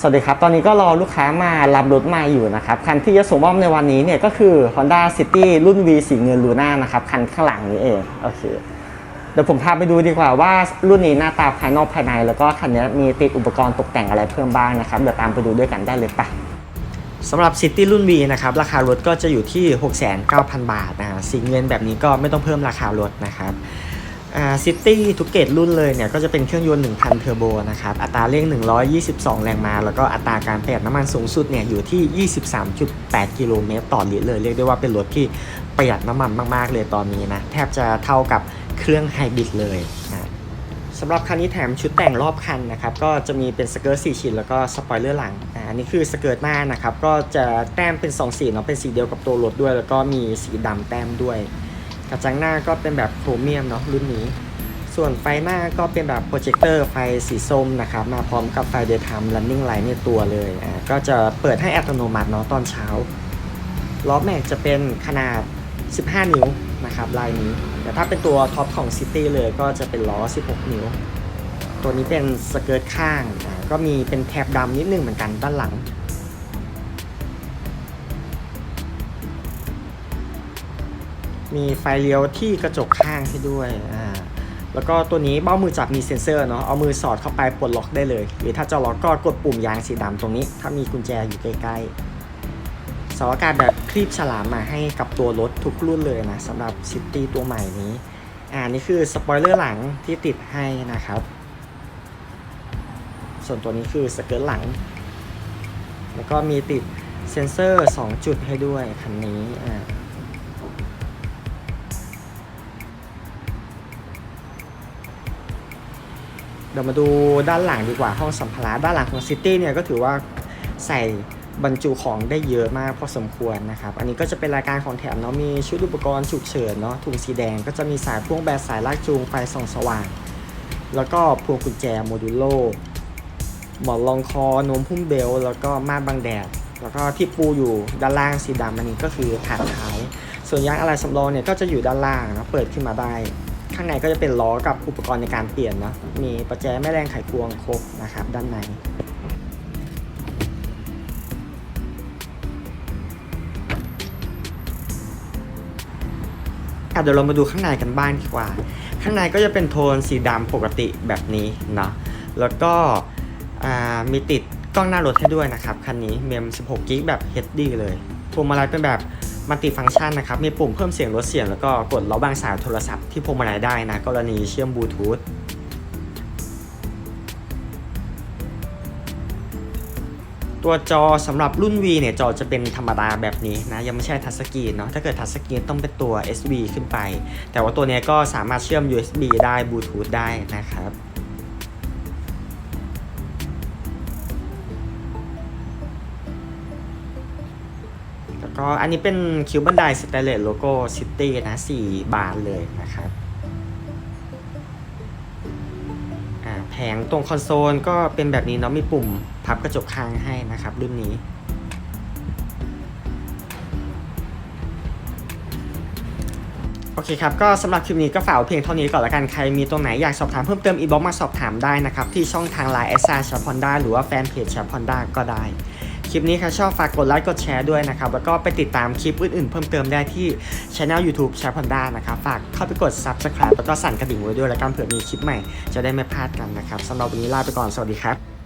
สวัสดีครับ ตอนนี้ก็รอลูกค้ามารับรถมาอยู่นะครับ คันที่จะส่งมอบในวันนี้เนี่ยก็คือ Honda City รุ่น V สีเงินลูน่านะครับ คันข้างหลังนี้เอง โอเค เดี๋ยวผมพาไปดูดีกว่าว่ารุ่นนี้หน้าตาภายนอกภายใน แล้วก็คันนี้มีติดอุปกรณ์ตกแต่งอะไรเพิ่มบ้างนะครับ เดี๋ยวตามไปดูด้วยกันได้เลยปะสำหรับ City รุ่น V นะครับ ราคารถก็จะอยู่ที่ 6,900บาทนะฮะสีเงินแบบนี้ก็ไม่ต้องเพิ่มราคารถนะครับ ซิตี้ทุกเกตรุ่นเลยเนี่ยก็จะเป็นเครื่องยนต์ 1,000 เทอร์โบนะครับ อัตราเร่ง 122 แรงม้า แล้วก็อัตราการประหยัดน้ำมันสูงสุดเนี่ยอยู่ที่ 23.8 กิโลเมตรต่อลิตรเลย เรียกได้ว่าเป็นรถที่ประหยัดน้ำมันมาก ๆ เลยตอนนี้นะ แทบจะเท่ากับเครื่องไฮบริดเลยนะสำหรับคันนี้แถมชุดแต่งรอบคันนะครับก็จะมีเป็นสเกิร์ต4ชิ้นแล้วก็สปอยเลอร์หลังอ่าอันนี้คือสเกิร์ตหน้านะครับก็จะแต้มเป็น 2 สีเนาะเป็นสีเดียวกับตัวรถด้วย แล้วก็มีสีดำแต้มด้วย กระจังหน้าก็เป็นแบบโครเมียมเนาะรุ่นนี้ ส่วนไฟหน้าก็เป็นแบบโปรเจคเตอร์ไฟสีส้มนะครับ มาพร้อมกับไฟ daytime running light ในตัวเลยอ่าก็จะเปิดให้อัตโนมัติเนาะตอนเช้าล้อแม็กจะเป็นขนาด 15 นิ้วนะครับลายนี้ แต่ถ้าเป็นตัวท็อปของ City เลยก็จะเป็นล้อ 16 นิ้ว ตัวนี้เป็นสเกิร์ตข้าง ก็มีเป็นแถบดำนิดนึงเหมือนกันด้านหลัง มีไฟเลี้ยวที่กระจกข้างให้ด้วยอ่าแล้วก็ตัวนี้เบ้ามือจับมีเซ็นเซอร์เนาะเอามือสอดเข้าไปปลดล็อกได้เลย หรือถ้าจะล็อกก็กดปุ่มยางสีดำตรงนี้ ถ้ามีกุญแจอยู่ใกล้ๆเสาอากาศแบบคลีบฉลามมาให้กับตัวรถทุกรุ่นเลยนะสำหรับซิตี้ตัวใหม่นี้อ่านี่คือสปอยเลอร์หลังที่ติดให้นะครับ ส่วนตัวนี้คือสเกิร์ตหลัง แล้วก็มีติดเซ็นเซอร์ 2 จุดให้ด้วยคันนี้อ่า เดี๋ยวมาดูด้านหลังดีกว่าห้องสัมภาระด้านหลังของซิตี้เนี่ยก็ถือว่าใส่บรรจุของได้เยอะมากพอสมควรนะครับ อันนี้ก็จะเป็นรายการของแถมเนาะมีชุดอุปกรณ์ฉุกเฉินเนาะถุงสีแดงก็จะมีสายพ่วงแบตสายลากจูงไฟส่องสว่าง แล้วก็พวงกุญแจโมดูโลหมอนรองคอนมพุ่มเบล แล้วก็ม่านบังแดด แล้วก็ที่ปูอยู่ด้านล่างสีดำอันนี้ก็คือฐานท้าย ส่วนยางอะไหล่สำรองเนี่ยก็จะอยู่ด้านล่างนะเปิดขึ้นมาได้ ข้างในก็จะเป็นล้อกับอุปกรณ์ในการเปลี่ยนเนาะมีประแจแม่แรงไขควงครบนะครับ ด้านในอะเดี๋ยวเรามาดูข้างในกันบ้างดีกว่า ข้างในก็จะเป็นโทนสีดำปกติแบบนี้เนาะแล้วก็มีติดกล้องหน้ารถให้ด้วยนะครับ คันนี้เมม 16 กิกแบบ HD เลยพวงมาลัยเป็นแบบ มัลติฟังก์ชันนะครับ มีปุ่มเพิ่มเสียงลดเสียง แล้วก็กดล็อกบางสายโทรศัพท์ที่พวงมาลัยได้นะ กรณีเชื่อมบลูทูธตัวจอสำหรับรุ่น V เนี่ยจอจะเป็นธรรมดาแบบนี้นะยังไม่ใช่ทัชสกรีนเนาะถ้าเกิดทัชสกรีนต้องเป็นตัว SV ขึ้นไป แต่ว่าตัวนี้ก็สามารถเชื่อม USB ได้บลูทูธได้นะครับ ก็อันนี้เป็นคิวบันไดสเตเลตโลโก้ซิตี้นะ4บานเลยนะครับแผงตรงคอนโซลก็เป็นแบบนี้เนาะมีปุ่มพับกระจกค้างให้นะครับรุ่นนี้โอเคครับ ก็สำหรับคลิปนี้ก็ฝากเพียงเท่านี้ก่อนละกัน ใครมีตรงไหนอยากสอบถามเพิ่มเติมอีบ็อกมาสอบถามได้นะครับ ที่ช่องทางไลน์แอสซาชาพอนด้าหรือว่าแฟนเพจชาพอนด้าก็ได้ คลิปนี้ใครชอบฝากกดไลค์กดแชร์ด้วยนะครับ แล้วก็ไปติดตามคลิปอื่นๆ เพิ่มเติมได้ที่ช anel YouTube ชาพอนด้านะครับ ฝากเข้าไปกด Subscribe แล้วก็สั่นกระดิ่งไว้ด้วยแล้วกันเผื่อมีคลิปใหม่จะได้ไม่พลาดกันนะครับสำหรับวันนี้ลาไปก่อนสวัสดีครับ